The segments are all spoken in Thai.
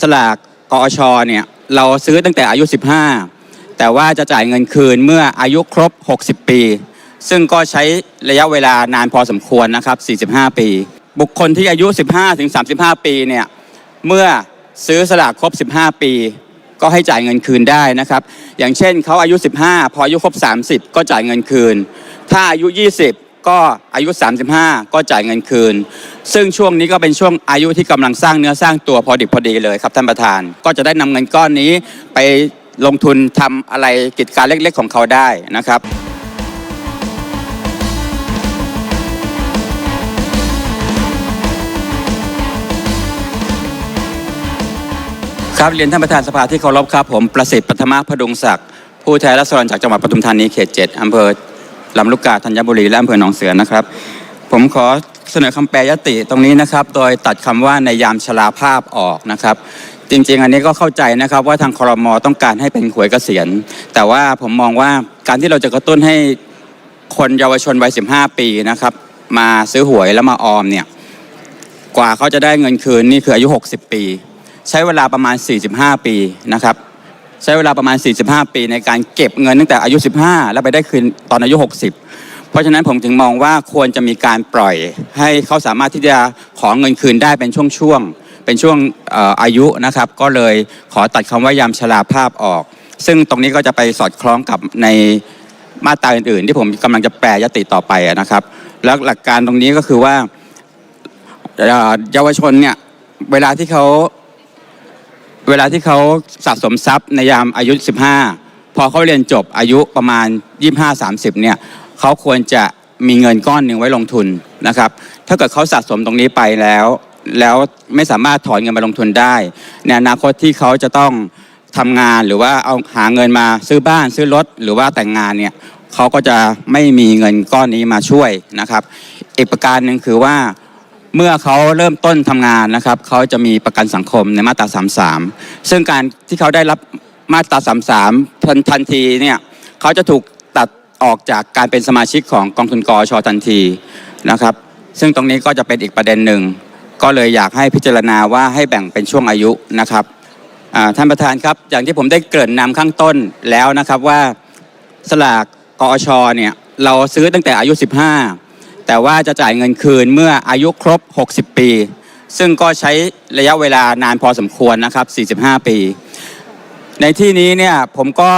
สลากกอชเนี่ยเราซื้อตั้งแต่อายุ 15 แต่ว่าจะจ่ายเงินคืนเมื่ออายุครบ 60 ปี ซึ่งก็ใช้ระยะเวลานานพอสมควรนะครับ 45 ปี บุคคลที่อายุ 15 ถึง 35 ปีเนี่ยเมื่อซื้อสลากครบ 15 ปี ก็ให้จ่ายเงินคืนได้นะครับ อย่างเช่นเขาอายุ 15 พออายุครบ 30 ก็จ่ายเงินคืน ถ้าอายุ 20 ก็อายุ 35 ก็จ่ายเงินคืน ซึ่งช่วงนี้ก็เป็นช่วงอายุที่กำลังสร้างเนื้อสร้างตัวพอดิบพอดีเลยครับท่านประธาน ก็จะได้นำเงินก้อนนี้ไปลงทุนทำอะไรกิจการเล็กๆของเขาได้นะครับครับเรียนท่านประธานสภาที่เคารพครับ ผมประสิทธิ์ปัทมพดุงศักดิ์ผู้แทนรัศดรจากจังหวัดปทุมธานีเขตเจ็ดอำเภอ ลำลูกกาธัญบุรีและอำเภอหนองเสือนะครับ ผมขอเสนอคำแปลยติตรงนี้นะครับ โดยตัดคำว่าในยามชราภาพออกนะครับจริงๆ อันนี้ก็เข้าใจนะครับว่าทางครมต้องการให้เป็นหวยเกษียณ แต่ว่าผมมองว่าการที่เราจะกระตุ้นให้คนเยาวชนวัย 15 ปีนะครับ มาซื้อหวยแล้วมาออมเนี่ยกว่าเขาจะได้เงินคืนนี่คืออายุ 60 ปี ใช้เวลาประมาณ 45 ปีนะครับ ใช้เวลาประมาณ 45 ปีในการเก็บเงินตั้งแต่อายุ 15 แล้วไปได้คืนตอนอายุ 60 เพราะฉะนั้นผมถึงมองว่าควรจะมีการปล่อย ให้เขาสามารถที่จะขอเงินคืนได้เป็นช่วงๆ เป็นช่วงอออายุนะครับ ก็เลยขอตัดคำว่ายามชราภาพออก ซึ่งตรงนี้ก็จะไปสอดคล้องกับในมาตราอื่นๆ ที่ผมกำลังจะแปลยติต่อไปนะครับ แล้วหลักการตรงนี้ก็คือว่าเยาวชนเนี่ยเวลาที่เขา เวลาที่เขาสะสมทรัพย์ในยามอายุ 15 พอเขาเรียนจบอายุประมาณ 25-30 เนี่ยเขาควรจะมีเงินก้อนหนึ่งไว้ลงทุนนะครับ ถ้าเกิดเขาสะสมตรงนี้ไปแล้ว แล้วไม่สามารถถอนเงินมาลงทุนได้ ในอนาคตที่เขาจะต้องทำงานหรือว่าเอาหาเงินมาซื้อบ้านซื้อรถหรือว่าแต่งงานเนี่ยเขาก็จะไม่มีเงินก้อนนี้มาช่วยนะครับ อีกประการหนึ่งคือว่า เมื่อเขาเริ่มต้นทำงานนะครับเขาจะมีประกันสังคมในมาตรา33 ซึ่งการที่เขาได้รับมาตรา33ทันทันทีเนี่ยเขาจะถูกตัดออกจากการเป็นสมาชิกของกองทุนกอชทันทีนะครับ ซึ่งตรงนี้ก็จะเป็นอีกประเด็นหนึ่ง ก็เลยอยากให้พิจารณาว่าให้แบ่งเป็นช่วงอายุนะครับท่านประธานครับ อย่างที่ผมได้เกริ่นนำข้างต้นแล้วนะครับว่าสลากกอชเนี่ยเราซื้อตั้งแต่อายุ 15 แต่ว่าจะจ่ายเงินคืนเมื่ออายุครบ 60 ปี ซึ่งก็ใช้ระยะเวลานานพอสมควรนะครับ 45 ปี ในที่นี้เนี่ยผมก็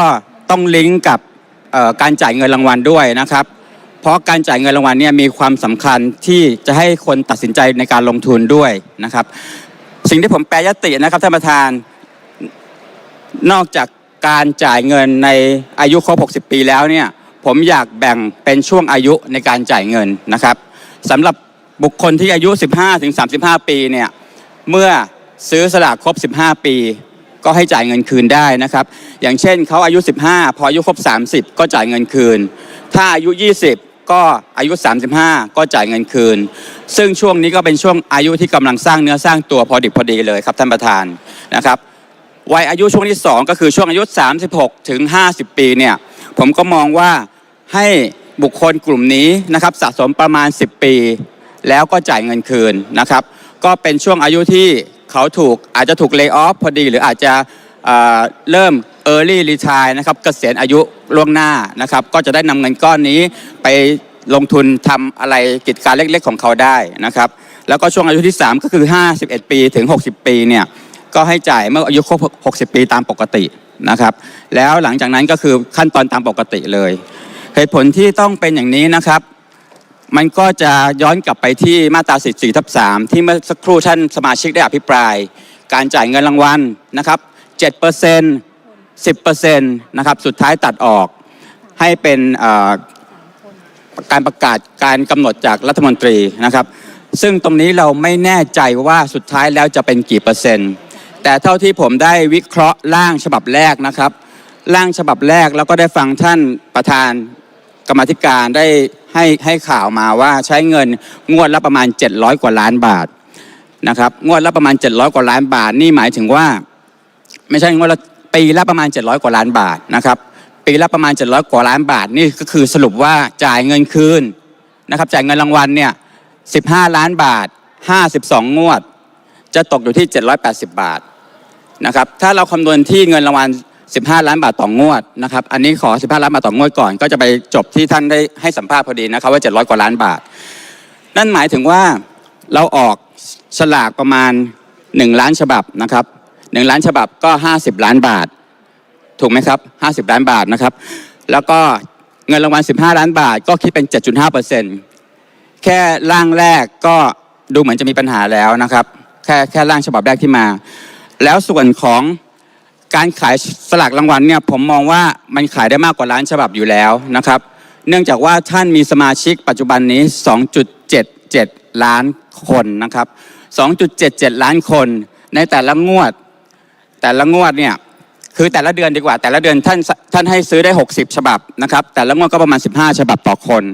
ต้องลิงก์กับการจ่ายเงินรางวัลด้วยนะครับ เพราะการจ่ายเงินรางวัลเนี่ยมีความสำคัญที่จะให้คนตัดสินใจในการลงทุนด้วยนะครับ สิ่งที่ผมแปลยตินะครับท่านประธาน นอกจากการจ่ายเงินในอายุครบ 60 ปีแล้วเนี่ย ผมอยากแบ่งเป็นช่วงอายุในการจ่ายเงินนะครับสำหรับบุคคลที่อายุ 15ถึง35 ปีเนี่ยเมื่อซื้อสลากครบ 15 ปี ก็ให้จ่ายเงินคืนได้นะครับ อย่างเช่นเขาอายุ 15 พออายุครบ 30 ก็จ่ายเงินคืน ถ้าอายุ 20 ก็อายุ 35 ก็จ่ายเงินคืน ซึ่งช่วงนี้ก็เป็นช่วงอายุที่กำลังสร้างเนื้อสร้างตัวพอดิบพอดีเลยครับท่านประธานนะครับวัยอายุช่วงที่ 2 ก็คือช่วงอายุ 36 ถึง 50 ปีเนี่ยผมก็มองว่า ให้บุคคลกลุ่มนี้นะครับสะสมประมาณ 10 ปี แล้วก็จ่ายเงินคืนนะครับ ก็เป็นช่วงอายุที่เขาถูกอาจจะถูกเลิกออฟพอดี หรืออาจจะเเริ่ม Early Retire นะครับเกษียณอายุล่วงหน้านะครับ ก็จะได้นำเงินก้อนนี้ไปลงทุนทำอะไรกิจการเล็กๆ ของเขาได้นะครับ แล้วก็ช่วงอายุที่ 3 ก็คือ 51 ปีถึง 60 ปีเนี่ยก็ให้จ่ายเมื่ออายุครบ 60 ปีตามปกตินะครับ แล้วหลังจากนั้นก็คือขั้นตอนตามปกติเลย เหตุผลที่ต้องเป็นอย่างนี้นะครับ มันก็จะย้อนกลับไปที่มาตรา14ทับ3ที่เมื่อสักครู่ท่านสมาชิกได้อภิปราย การจ่ายเงินรางวัลนะครับ7% 10%นะครับสุดท้ายตัดออกให้เป็นการประกาศการกำหนดจากรัฐมนตรีนะครับ ซึ่งตรงนี้เราไม่แน่ใจว่าสุดท้ายแล้วจะเป็นกี่เปอร์เซ็นต์ แต่เท่าที่ผมได้วิเคราะห์ร่างฉบับแรกนะครับ ร่างฉบับแรกแล้วก็ได้ฟังท่านประธาน กรรมธิการได้ให้ให้ข่าวมาว่าใช้เงินงวดละประมาณ 700 กว่าล้านบาทนะครับงวดละประมาณ 700 กว่าล้านบาท นี่หมายถึงว่า ไม่ใช่งวดละปีละประมาณ 700 กว่าล้านบาทนะครับปีละประมาณ 700 กว่าล้านบาทนี่ก็คือสรุปว่าจ่ายเงินคืนนะครับจ่ายเงินรางวัลเนี่ย 15 ล้านบาท 52 งวด จะตกอยู่ที่ 780 บาทนะครับถ้าเราคำนวณที่เงินรางวัล 15 ล้านบาทต่องวดนะครับ อันนี้ขอ 15 ล้านบาทต่องวดก่อน ก็จะไปจบที่ท่านได้ให้สัมภาษณ์พอดีนะครับว่า 700 กว่าล้านบาท นั่นหมายถึงว่าเราออกฉลากประมาณ 1 ล้านฉบับนะครับ 1 ล้านฉบับก็ 50 ล้านบาท ถูกไหมครับ 50 ล้านบาทนะครับ แล้วก็เงินรางวัล 15 ล้านบาท ก็คิดเป็น 7.5%แค่ร่างแรกก็ดูเหมือนจะมีปัญหาแล้วนะครับ แค่แค่ร่างฉบับแรกที่มา แล้วส่วนของ การขายสลากรางวัลเนี่ยผมมองว่ามันขายได้มากกว่าล้านฉบับอยู่แล้วนะครับ เนื่องจากว่าท่านมีสมาชิกปัจจุบันนี้ 2.77 ล้านคนนะครับ 2.77 ล้านคน ในแต่ละงวด แต่ละงวดเนี่ยคือแต่ละเดือนดีกว่า แต่ละเดือนท่านท่านให้ซื้อได้ 60 ฉบับนะครับ แต่ละงวดก็ประมาณ 15 ฉบับต่อคน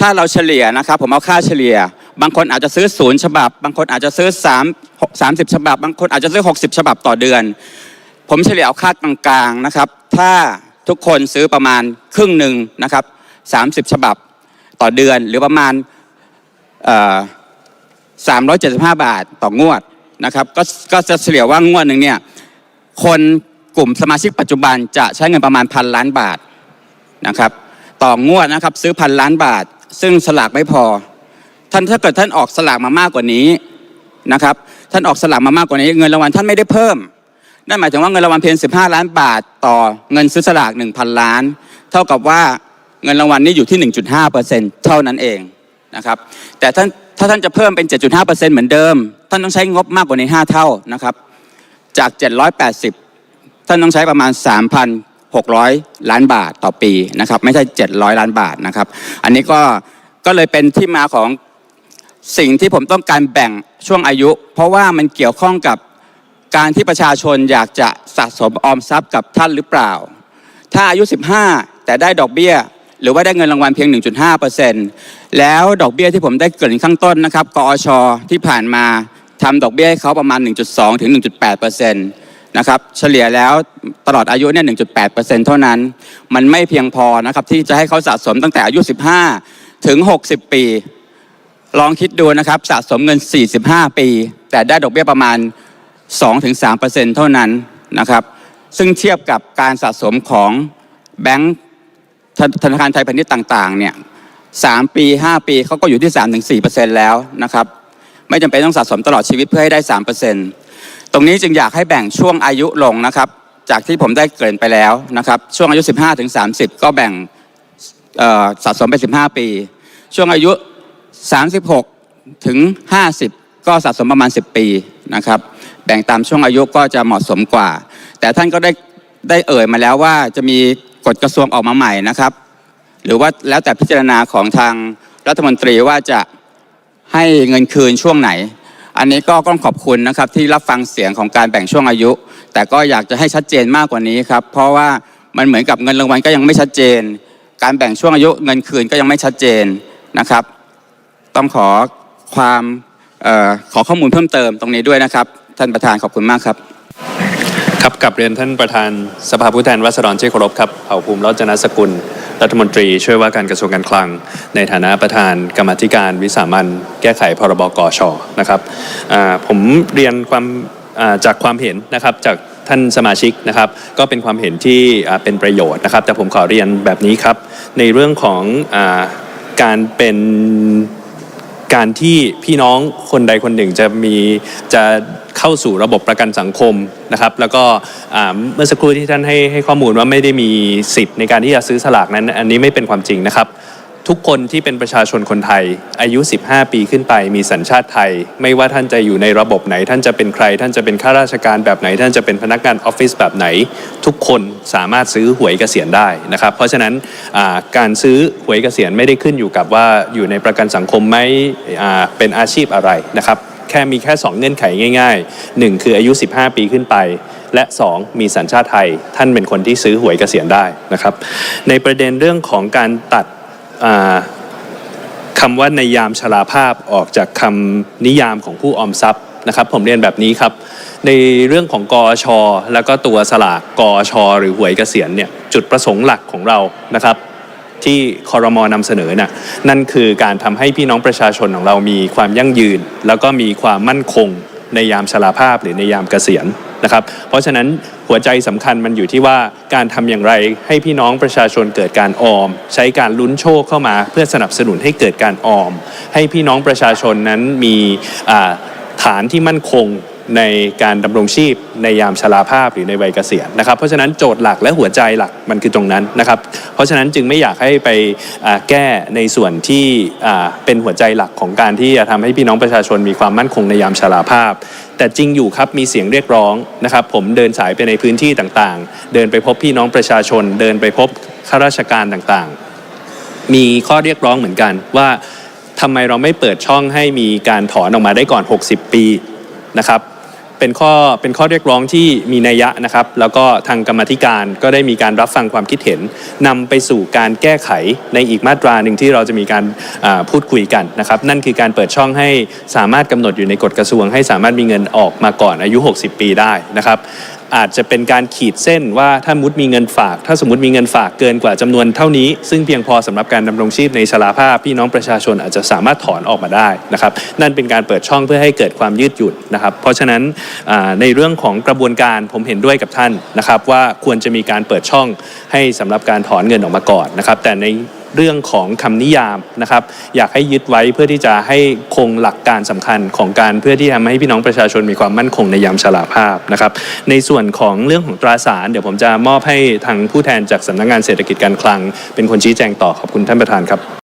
ถ้าเราเฉลี่ยนะครับ ผมเอาค่าเฉลี่ย บางคนอาจจะซื้อศูนย์ฉบับ บางคนอาจจะซื้อ 3 30 ฉบับ บางคนอาจจะซื้อ 60 ฉบับต่อเดือน ผมเฉลี่ยเอาค่ากลางๆนะครับ ถ้าทุกคนซื้อประมาณครึ่งหนึ่งนะครับ30 ฉบับต่อเดือนหรือประมาณเอ่อ375 บาทต่องวดนะครับก็ก็จะเฉลี่ยว่างวดหนึ่งเนี่ยคนกลุ่มสมาชิกปัจจุบันจะใช้เงินประมาณพันล้านบาทนะครับต่องวดนะครับซื้อพันล้านบาท ซึ่งสลากไม่พอ ท่านถ้าเกิดท่านออกสลากมามากกว่านี้นะครับท่านออกสลากมามากกว่านี้ เงินรางวัลท่านไม่ได้เพิ่ม นั่นหมายถึงว่าเงินรางวัลเพียง15 ล้านบาทต่อเงินซื้อสลาก 1,000 ล้าน เท่ากับว่าเงินรางวัลนี้อยู่ที่ 1.5%เท่านั้นเองนะครับแต่ท่านถ้าท่านจะเพิ่มเป็น 7.5%เหมือนเดิม ท่านต้องใช้งบมากกว่านี้5เท่านะครับจาก 780 ท่านต้องใช้ประมาณ 3,600 ล้านบาทต่อปีนะครับไม่ใช่ 700 ล้านบาทนะครับอันนี้ก็ก็เลยเป็นที่มาของสิ่งที่ผมต้องการแบ่งช่วงอายุ เพราะว่ามันเกี่ยวข้องกับ การที่ประชาชนอยากจะสะสมออมทรัพย์กับท่านหรือเปล่า ถ้าอายุ 15 แต่ได้ดอกเบี้ย หรือว่าได้เงินรางวัลเพียง 1.5%แล้วดอกเบี้ยที่ผมได้เกริ่นข้างต้นนะครับกอชที่ผ่านมาทำดอกเบี้ยให้เขาประมาณ 1.2 ถึง 1.8%นะครับเฉลี่ยแล้วตลอดอายุเนี่ย 1.8%เท่านั้น มันไม่เพียงพอนะครับที่จะให้เขาสะสมตั้งแต่อายุ 15 ถึง 60 ปี ลองคิดดูนะครับสะสมเงิน 45 ปี แต่ได้ดอกเบี้ยประมาณ 2-3%เท่านั้นนะครับซึ่งเทียบกับการสะสมของแบงก์ธนาคารไทยพาณิชย์ต่างๆเนี่ยสามปี 5 ปีเขาก็อยู่ที่ 3-4%แล้วนะครับไม่จำเป็นต้องสะสมตลอดชีวิตเพื่อให้ได้ 3%ตรงนี้จึงอยากให้แบ่งช่วงอายุลงนะครับจากที่ผมได้เกริ่นไปแล้วนะครับช่วงอายุ 15-30 ก็แบ่งสะสมไป 15 ปี ช่วงอายุ 36 ถึง 50 ก็สะสมประมาณ 10 ปีนะครับ แบ่งตามช่วงอายุก็จะเหมาะสมกว่า แต่ท่านก็ได้ได้เอ่ยมาแล้วว่าจะมีกฎกระทรวงออกมาใหม่นะครับ หรือว่าแล้วแต่พิจารณาของทางรัฐมนตรีว่าจะให้เงินคืนช่วงไหน อันนี้ก็ต้องขอบคุณนะครับที่รับฟังเสียงของการแบ่งช่วงอายุ แต่ก็อยากจะให้ชัดเจนมากกว่านี้ครับ เพราะว่ามันเหมือนกับเงินรางวัลก็ยังไม่ชัดเจน การแบ่งช่วงอายุเงินคืนก็ยังไม่ชัดเจนนะครับ ต้องขอความออขอข้อมูลเพิ่มเติมตรงนี้ด้วยนะครับ ท่านประธานขอบคุณมากครับ ครับกับเรียนท่านประธานสภาผู้แทนราษฎรที่เคารพครับเผ่าภูมิรจนสกุล รัฐมนตรีช่วยว่าการกระทรวงการคลัง ในฐานะประธานกรรมธิการวิสามันแก้ไขพรบกชนะครับผมเรียนความจากความเห็นนะครับจากท่านสมาชิกนะครับ ก็เป็นความเห็นที่เป็นประโยชน์นะครับ แต่ผมขอเรียนแบบนี้ครับ ในเรื่องของอการเป็น การที่พี่น้องคนใดคนหนึ่งจะมีจะเข้าสู่ระบบประกันสังคมนะครับแล้วก็เมื่อสักครู่ที่ท่านให้ให้ข้อมูลว่าไม่ได้มีสิทธิ์ในการที่จะซื้อสลากนั้น อันนี้ไม่เป็นความจริงนะครับ ทุกคนที่เป็นประชาชนคนไทย อายุ 15 ปีขึ้นไปมีสัญชาติไทย ไม่ว่าท่านจะอยู่ในระบบไหน ท่านจะเป็นใคร ท่านจะเป็นข้าราชการแบบไหน ท่านจะเป็นพนักงานออฟฟิศแบบไหน ทุกคนสามารถซื้อหวยเกษียณได้นะครับ เพราะฉะนั้นการซื้อหวยเกษียณไม่ได้ขึ้นอยู่กับว่าอยู่ในประกันสังคมไหมอ่าเป็นอาชีพอะไรนะครับแค่มีแค่ 2 เงื่อนไขง่าย ๆ 1 คืออายุ 15 ปีขึ้นไป และ 2 มีสัญชาติไทย ท่านเป็นคนที่ซื้อหวยเกษียณได้นะครับ ในประเด็นเรื่องของการตัด คำว่าในยามชราภาพออกจากคำนิยามของผู้ออมทรัพย์นะครับ ผมเรียนแบบนี้ครับ ในเรื่องของกอชแล้วก็ตัวสลากกอชหรือหวยเกษียณเนี่ยจุดประสงค์หลักของเรานะครับ ที่คอรมอนำเสนอน่ะนั่นคือการทำให้พี่น้องประชาชนของเรามีความยั่งยืน แล้วก็มีความมั่นคงในยามชราภาพหรือในยามเกษียณ นะครับ เพราะฉะนั้นหัวใจสำคัญมันอยู่ที่ว่าการทำอย่างไรให้พี่น้องประชาชนเกิดการออม ใช้การลุ้นโชคเข้ามา เพื่อสนับสนุนให้เกิดการออม ให้พี่น้องประชาชนนั้นมีฐานที่มั่นคง ในการดำรงชีพในยามชราภาพหรือในวัยเกษียณนะครับ เพราะฉะนั้นโจทย์หลักและหัวใจหลักมันคือตรงนั้นนะครับ เพราะฉะนั้นจึงไม่อยากให้ไปแก้ในส่วนที่เป็นหัวใจหลักของการที่จะทำให้พี่น้องประชาชนมีความมั่นคงในยามชราภาพ แต่จริงอยู่ครับมีเสียงเรียกร้องนะครับ ผมเดินสายไปในพื้นที่ต่างๆ เดินไปพบพี่น้องประชาชน เดินไปพบข้าราชการต่างๆ มีข้อเรียกร้องเหมือนกันว่าทำไมเราไม่เปิดช่องให้มีการถอนออกมาได้ก่อน 60 ปีนะครับ เป็นข้อเป็นข้อเรียกร้องที่มีนัยยะนะครับ แล้วก็ทางกรรมธิการก็ได้มีการรับฟังความคิดเห็นนำไปสู่การแก้ไขในอีกมาตราหนึ่งที่เราจะมีการพูดคุยกันนะครับ นั่นคือการเปิดช่องให้สามารถกำหนดอยู่ในกฎกระทรวง ให้สามารถมีเงินออกมาก่อนอายุ 60 ปีได้นะครับ อาจจะเป็นการขีดเส้นว่าถ้ามุดมีเงินฝาก ถ้าสมมติมีเงินฝากเกินกว่าจำนวนเท่านี้ ซึ่งเพียงพอสำหรับการดำรงชีพในชราภาพพี่น้องประชาชนอาจจะสามารถถอนออกมาได้นะครับนั่นเป็นการเปิดช่องเพื่อให้เกิดความยืดหยุ่นนะครับเพราะฉะนั้นในเรื่องของกระบวนการผมเห็นด้วยกับท่านนะครับว่าควรจะมีการเปิดช่องให้สำหรับการถอนเงินออกมาก่อนนะครับแต่ใน เรื่องของคำนิยามนะครับ อยากให้ยึดไว้เพื่อที่จะให้คงหลักการสำคัญของการเพื่อที่ทำให้พี่น้องประชาชนมีความมั่นคงในยามชราภาพนะครับ ในส่วนของเรื่องของตราสารเดี๋ยวผมจะมอบให้ทางผู้แทนจากสำนักงานเศรษฐกิจการคลัง เป็นคนชี้แจงต่อขอบคุณท่านประธานครับ